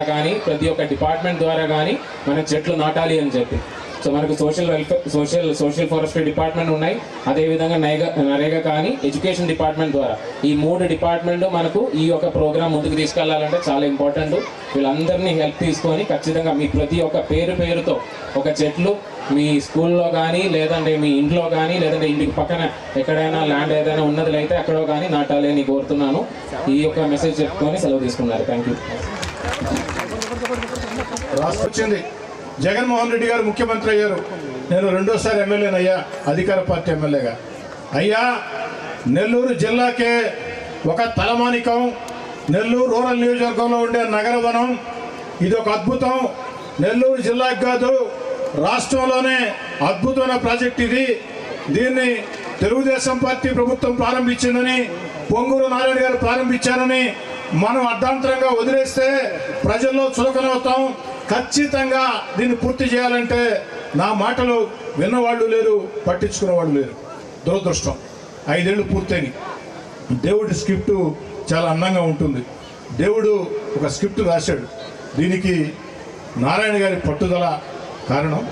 కానీ ప్రతి ఒక్క డిపార్ట్మెంట్ ద్వారా కానీ మనం చెట్లు నాటాలి అని చెప్పి. సో మనకు social welfare social social forestry department ఉన్నాయి. అదేవిధంగా నైగా నరేగా కానీ ఎడ్యుకేషన్ డిపార్ట్మెంట్ ద్వారా. ఈ మూడు డిపార్ట్మెంట్ మనకు ఈ యొక్క ప్రోగ్రామ్ ముందుకు తీసుకెళ్ళాలంటే చాలా ఇంపార్టెంట్. వీళ్ళందరినీ హెల్ప్ తీసుకొని ఖచ్చితంగా మీ ప్రతి ఒక్క పేరు పేరుతో ఒక చెట్లు మీ స్కూల్లో కానీ లేదంటే మీ ఇంట్లో కానీ లేదంటే ఇంటికి పక్కన ఎక్కడైనా ల్యాండ్ ఏదైనా ఉన్నది అయితే అక్కడో కానీ నాటాలి అని కోరుతున్నాను. ఈ యొక్క మెసేజ్ చెప్పుకొని సెలవు తీసుకున్నారు. థ్యాంక్ యూ వచ్చింది జగన్మోహన్ రెడ్డి గారు ముఖ్యమంత్రి అయ్యారు. నేను రెండోసారి ఎమ్మెల్యేనయ్యా అధికార పార్టీ ఎమ్మెల్యేగా. అయ్యా నెల్లూరు జిల్లాకే ఒక తలమానికం. నెల్లూరు రూరల్ నియోజకవర్గంలో ఉండే నగర వనం ఇది ఒక అద్భుతం. నెల్లూరు జిల్లాకి కాదు రాష్ట్రంలోనే అద్భుతమైన ప్రాజెక్ట్ ఇది. దీన్ని తెలుగుదేశం పార్టీ ప్రభుత్వం ప్రారంభించిందని పొంగూరు నారాయణ గారు ప్రారంభించారని మనం అర్ధాంతరంగా వదిలేస్తే ప్రజల్లో చులకనవుతాం. ఖచ్చితంగా దీన్ని పూర్తి చేయాలంటే నా మాటలు విన్నవాళ్ళు లేరు పట్టించుకున్న వాళ్ళు లేరు. దురదృష్టం. ఐదేళ్ళు పూర్తయినాయి. దేవుడి స్క్రిప్ట్ చాలా అందంగా ఉంటుంది. దేవుడు ఒక స్క్రిప్ట్ రాశాడు. దీనికి నారాయణ గారి పట్టుదల కారణం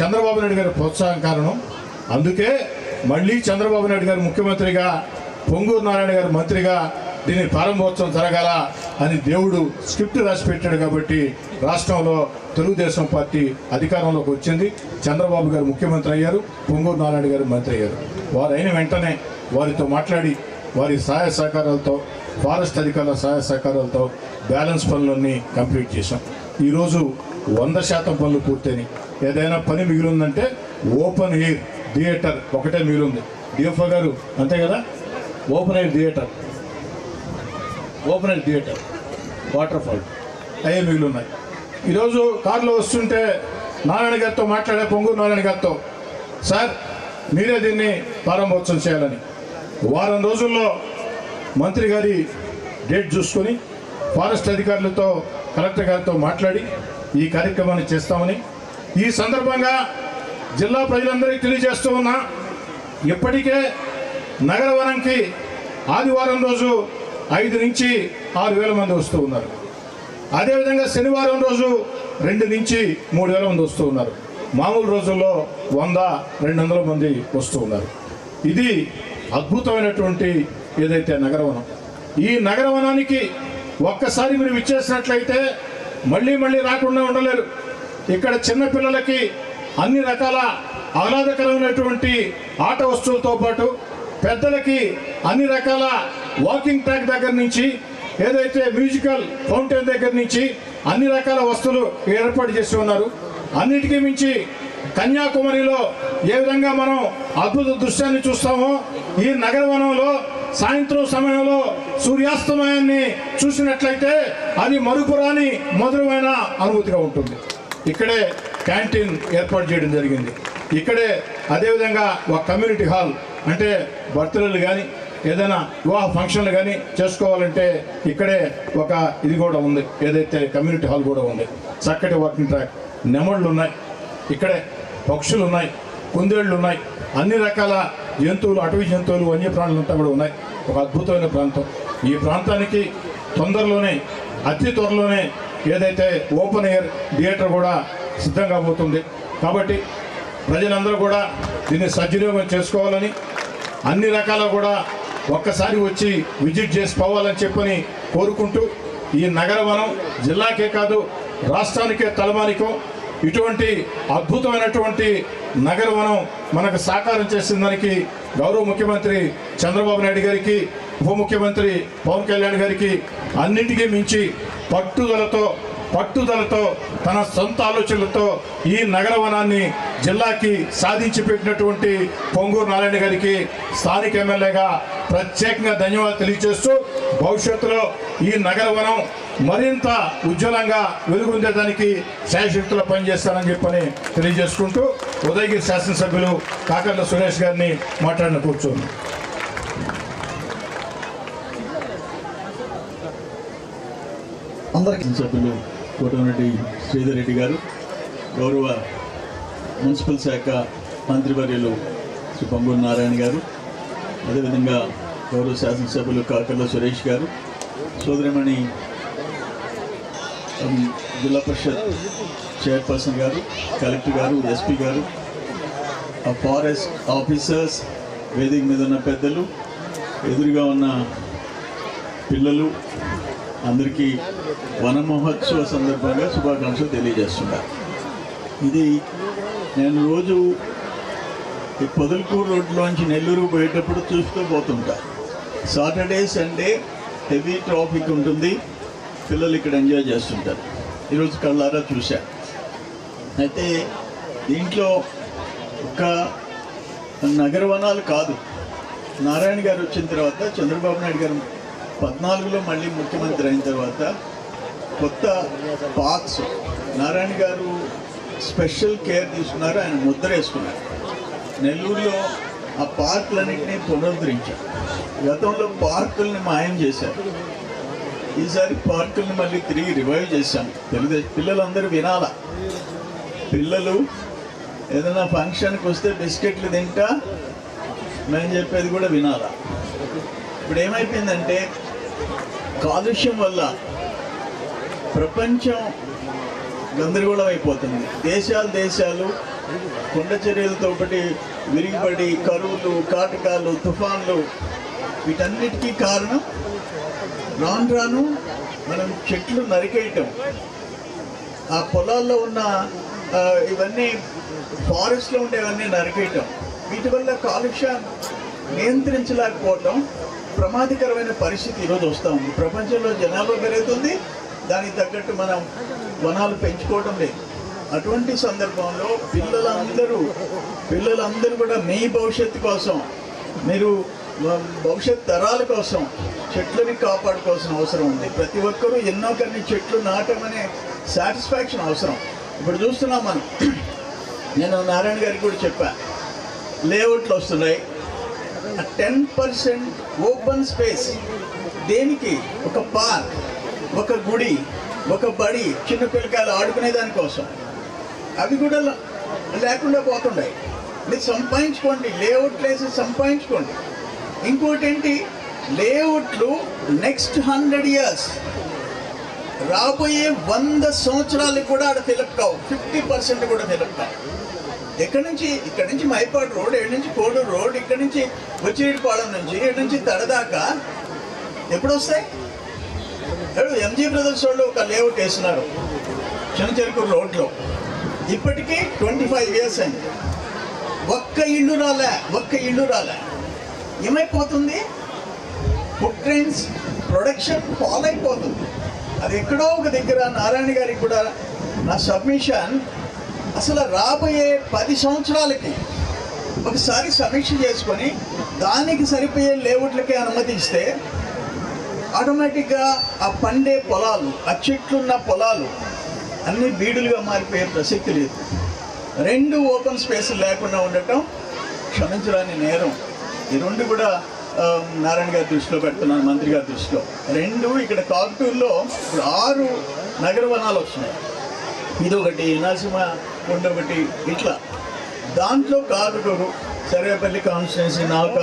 చంద్రబాబు నాయుడు గారి ప్రోత్సాహం కారణం. అందుకే మళ్ళీ చంద్రబాబు నాయుడు గారు ముఖ్యమంత్రిగా పొంగూరు నారాయణ గారు మంత్రిగా దీని ప్రారంభోత్సవం జరగాల అని దేవుడు స్క్రిప్ట్ రాసి పెట్టాడు కాబట్టి రాష్ట్రంలో తెలుగుదేశం పార్టీ అధికారంలోకి వచ్చింది. చంద్రబాబు గారు ముఖ్యమంత్రి అయ్యారు పొంగూరు నారాయణ గారు మంత్రి అయ్యారు. వారు అయిన వెంటనే వారితో మాట్లాడి వారి సహాయ సహకారాలతో ఫారెస్ట్ అధికారుల సహాయ సహకారాలతో బ్యాలెన్స్ పనులన్నీ కంప్లీట్ చేశాం. ఈరోజు వంద శాతం పనులు పూర్తయినాయి. ఏదైనా పని మిగిలిందంటే ఓపెన్ ఎయిర్ థియేటర్ ఒకటే మిగిలింది. డిఎఫ్ఓ గారు అంతే కదా? Open air theatre. Open air theatre waterfall అయ్యే మిగిలి ఉన్నాయి. ఈరోజు కారులో వస్తుంటే నారాయణ గారితో మాట్లాడే పొంగూరు నారాయణ గారితో సార్ మీరే దీన్ని ప్రారంభోత్సవం చేయాలని. వారం రోజుల్లో మంత్రి గారి డేట్ చూసుకొని ఫారెస్ట్ అధికారులతో కలెక్టర్ గారితో మాట్లాడి ఈ కార్యక్రమాన్ని చేస్తామని. ఈ సందర్భంగా జిల్లా ప్రజలందరికీ తెలియజేస్తూ ఉన్నా ఇప్పటికే నగరవనంకి ఆదివారం రోజు ఐదు నుంచి ఆరు వేల మంది వస్తూ ఉన్నారు. అదేవిధంగా శనివారం రోజు రెండు నుంచి మూడు వేల మంది వస్తూ ఉన్నారు. మామూలు రోజుల్లో వంద రెండు వందల మంది వస్తూ ఉన్నారు. ఇది అద్భుతమైనటువంటి ఏదైతే నగరవనం ఈ నగరవనానికి ఒక్కసారి మీరు విచ్చేసినట్లయితే మళ్ళీ మళ్ళీ రాకుండా ఉండలేరు. ఇక్కడ చిన్నపిల్లలకి అన్ని రకాల ఆహ్లాదకరమైనటువంటి ఆట వస్తువులతో పాటు పెద్దలకి అన్ని రకాల వాకింగ్ ట్రాక్ దగ్గర నుంచి ఏదైతే మ్యూజికల్ ఫౌంటైన్ దగ్గర నుంచి అన్ని రకాల వస్తువులు ఏర్పాటు చేసి ఉన్నారు. అన్నిటికీ మించి కన్యాకుమారిలో ఏ విధంగా మనం అద్భుత దృశ్యాన్ని చూస్తామో ఈ నగరవనంలో సాయంత్రం సమయంలో సూర్యాస్తమయాన్ని చూసినట్లయితే అది మరుపురాని మధురమైన అనుభూతిగా ఉంటుంది. ఇక్కడే క్యాంటీన్ ఏర్పాటు చేయడం జరిగింది. ఇక్కడే అదేవిధంగా ఒక కమ్యూనిటీ హాల్ అంటే బర్త్డేలు కానీ ఏదైనా వివాహ ఫంక్షన్లు కానీ చేసుకోవాలంటే ఇక్కడే ఒక ఇది కూడా ఉంది. ఏదైతే కమ్యూనిటీ హాల్ కూడా ఉంది. చక్కటి వాకింగ్ ట్రాక్. నెమళ్ళు ఉన్నాయి. ఇక్కడే పక్షులు ఉన్నాయి. కుందేళ్ళు ఉన్నాయి. అన్ని రకాల జంతువులు అటవీ జంతువులు వన్యప్రాణులు అంతా కూడా ఉన్నాయి. ఒక అద్భుతమైన ప్రాంతం. ఈ ప్రాంతానికి తొందరలోనే అతి త్వరలోనే ఏదైతే ఓపెన్ ఎయిర్ థియేటర్ కూడా సిద్ధంగా పోతుంది కాబట్టి ప్రజలందరూ కూడా దీన్ని సద్వినియోగం చేసుకోవాలని అన్ని రకాల కూడా ఒక్కసారి వచ్చి విజిట్ చేసి పోవాలని చెప్పని కోరుకుంటూ ఈ నగరవనం జిల్లాకే కాదు రాష్ట్రానికే తలమానికం. ఇటువంటి అద్భుతమైనటువంటి నగరవనం మనకు సాకారం చేసిందానికి గౌరవ ముఖ్యమంత్రి చంద్రబాబు నాయుడు గారికి ఉప ముఖ్యమంత్రి పవన్ కళ్యాణ్ గారికి అన్నింటికీ మించి పట్టుదలతో పట్టుదలతో తన సొంత ఆలోచనలతో ఈ నగరవనాన్ని జిల్లాకి సాధించి పెట్టినటువంటి పొంగూరు నారాయణ గారికి స్థానిక ఎమ్మెల్యేగా ప్రత్యేకంగా ధన్యవాదాలు తెలియజేస్తూ భవిష్యత్తులో ఈ నగరవనం మరింత ఉజ్వలంగా వెలుగొందేదానికి శాయశక్తులు పనిచేస్తానని చెప్పని తెలియజేసుకుంటూ ఉదయగిరి శాసనసభ్యులు కాకర్ల సురేష్ గారిని మాట్లాడిన కూర్చోండి. అందరికీ సభ్యులు కోటమిరెడ్డి శ్రీధర్ రెడ్డి గారు గౌరవ మున్సిపల్ శాఖ మంత్రివర్యులు శ్రీ పొంగూరు నారాయణ గారు అదేవిధంగా గౌరవ శాసనసభ్యులు కాకర్ల సురేష్ గారు సోదరిమణి జిల్లా పరిషత్ చైర్పర్సన్ గారు కలెక్టర్ గారు ఎస్పీ గారు ఆ ఫారెస్ట్ ఆఫీసర్స్ వేదిక మీద ఉన్న పెద్దలు ఎదురుగా ఉన్న పిల్లలు అందరికీ వన మహోత్సవ సందర్భంగా శుభాకాంక్షలు తెలియజేస్తున్నారు. ఇది నేను రోజు ఈ పొదలకూరు రోడ్లోంచి నెల్లూరు పోయేటప్పుడు చూస్తూ పోతుంటా. సాటర్డే సండే హెవీ ట్రాఫిక్ ఉంటుంది. పిల్లలు ఇక్కడ ఎంజాయ్ చేస్తుంటారు. ఈరోజు కళ్ళారా చూశా. అయితే దీంట్లో ఒక నగర వనాలు కాదు. నారాయణ గారు వచ్చిన తర్వాత చంద్రబాబు నాయుడు గారు పద్నాలుగులో మళ్ళీ ముఖ్యమంత్రి అయిన తర్వాత కొత్త పార్క్స్ నారాయణ గారు స్పెషల్ కేర్ తీసుకున్నారు. ఆయన ముద్ర వేసుకున్నారు. నెల్లూరులో ఆ పార్కులన్నింటినీ పునరుద్ధరించారు. గతంలో పార్కుల్ని మాయం చేశారు. ఈసారి పార్కుల్ని మళ్ళీ తిరిగి రివైవ్ చేశాం తెలుగుదేశం పిల్లలందరూ వినాలా? పిల్లలు ఏదైనా ఫంక్షన్కి వస్తే బిస్కెట్లు తింటా? మేము చెప్పేది కూడా వినాలా? ఇప్పుడు ఏమైపోయిందంటే కాలుష్యం వల్ల ప్రపంచం గందరగోళం అయిపోతుంది. దేశాలు దేశాలు కొండ చర్యలతో ఒకటి విరిగిపడి కరువులు కాటకాలు తుఫాన్లు వీటన్నిటికీ కారణం రాను రాను మనం చెట్లు నరికేయటం. ఆ పొలాల్లో ఉన్న ఇవన్నీ ఫారెస్ట్లో ఉండేవన్నీ నరికేయటం. వీటి వల్ల కాలుష్యం నియంత్రించలేకపోవటం ప్రమాదకరమైన పరిస్థితి ఈరోజు వస్తూ ఉంది. ప్రపంచంలో జనాభా పెరుగుతుంది. దానికి తగ్గట్టు మనం వనాలు పెంచుకోవడం లేదు. అటువంటి సందర్భంలో పిల్లలందరూ పిల్లలందరూ కూడా మీ భవిష్యత్తు కోసం మీరు భవిష్యత్ తరాల కోసం చెట్లని కాపాడుకోవాల్సిన అవసరం ఉంది. ప్రతి ఒక్కరూ ఎన్నో కొన్ని చెట్లు నాటమనే సాటిస్ఫాక్షన్ అవసరం. ఇప్పుడు చూస్తున్నాం మనం. నేను నారాయణ గారికి కూడా చెప్పా. లేఅవుట్లు వస్తున్నాయి. టెన్ పర్సెంట్ ఓపెన్ స్పేస్ దేనికి? ఒక పార్క్ ఒక గుడి ఒక బడి చిన్న పిల్లకాయలు ఆడుకునే దానికోసం అవి కూడా లేకుండా పోతున్నాయి మీరు సంపాదించుకోండి లేఅవుట్ వేసి సంపాదించుకోండి. ఇంకోటి ఏంటి లేఅవుట్లు నెక్స్ట్ హండ్రెడ్ ఇయర్స్. రాబోయే వంద సంవత్సరాలకు కూడా ఆడ ఫిలప్ ఫిఫ్టీ పర్సెంట్ కూడా ఫిలప్ ఎక్కడి నుంచి ఇక్కడ నుంచి మైపాడు రోడ్ ఎక్కడి నుంచి కోడూరు రోడ్ ఇక్కడి నుంచి వచ్చిరెడ్డిపాళెం నుంచి ఇక్కడి నుంచి తడదాకా ఎప్పుడు వస్తాయి ఎంజీ బ్రదర్స్ వాళ్ళు ఒక లేఅవుట్ వేస్తున్నారు చెనచెరుకు రోడ్లో. ఇప్పటికీ ట్వంటీ ఫైవ్ ఇయర్స్ అండి ఒక్క ఇల్లు రాలే ఒక్క ఇల్లు రాలే. ఏమైపోతుంది? ఫుడ్ ట్రైన్స్ ప్రొడక్షన్ ఫాల్ అయిపోతుంది అది ఎక్కడో ఒక దగ్గర నారాయణ గారికి కూడా నా సబ్మిషన్ అసలు రాబోయే పది సంవత్సరాలకి ఒకసారి సమీక్ష చేసుకొని దానికి సరిపోయే లేఅవుట్లకే అనుమతి ఇస్తే ఆటోమేటిక్గా ఆ పండే పొలాలు ఆ చెట్లున్న పొలాలు అన్ని బీడులుగా మారిపోయే ప్రసక్తి లేదు. రెండు ఓపెన్ స్పేస్ లేకుండా ఉండటం క్షమించరాని నేరం. ఈ రెండు కూడా నారాయణ గారి దృష్టిలో పెడుతున్నాను మంత్రి గారి దృష్టిలో. రెండు ఇక్కడ కాకుటూరులో ఇప్పుడు ఆరు నగర వనాలు వస్తున్నాయి. ఒకటి నరసింహ కొండ ఒకటి ఇట్లా. దాంట్లో కాకుటూరు సర్వేపల్లి కాన్స్టిట్యున్సీ నాలుగు